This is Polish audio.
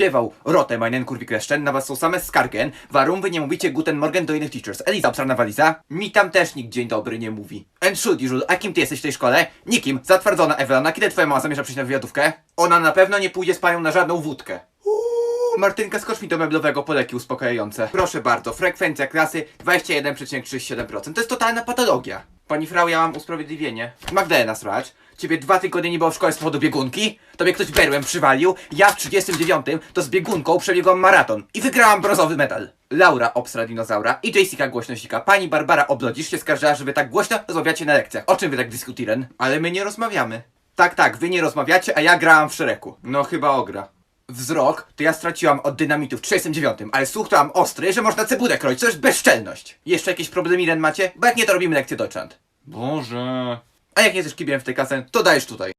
śpiewał Rote meinen kurwik reszten, na was są same skargen, warum wy nie mówicie guten morgen do innych teachers. Eliza, obsrana waliza? Mi tam też nikt dzień dobry nie mówi. You, a kim ty jesteś w tej szkole? Nikim, zatwardzona Ewelona, kiedy twoja mama zamierza przyjść na wywiadówkę? Ona na pewno nie pójdzie z panią na żadną wódkę. Martynka, skocz mi do meblowego po leki uspokajające. Proszę bardzo, frekwencja klasy 21,37%. To jest totalna patologia. Pani frau, ja mam usprawiedliwienie. Magdalena Sracz, ciebie dwa tygodnie nie było w szkole z powodu biegunki? Tobie ktoś berłem przywalił? Ja w 39 to z biegunką przebiegłam maraton i wygrałam brązowy medal. Laura obsra dinozaura i Jessica głośno sika. Pani Barbara Oblodzisz się skarżyła, że wy tak głośno rozmawiacie na lekcjach. O czym wy tak dyskutiren? Ale my nie rozmawiamy. Tak, tak, wy nie rozmawiacie, a ja grałam w szereku. No chyba ogra. Wzrok to ja straciłam od dynamitu w 39, ale słuch to mam ostry, że można cebulę kroić, to jest bezczelność. Jeszcze jakieś problemy macie? Bo jak nie, to robimy lekcję Deutschland. Boże. A jak nie jesteś kibielem w tej kasę, to dajesz tutaj.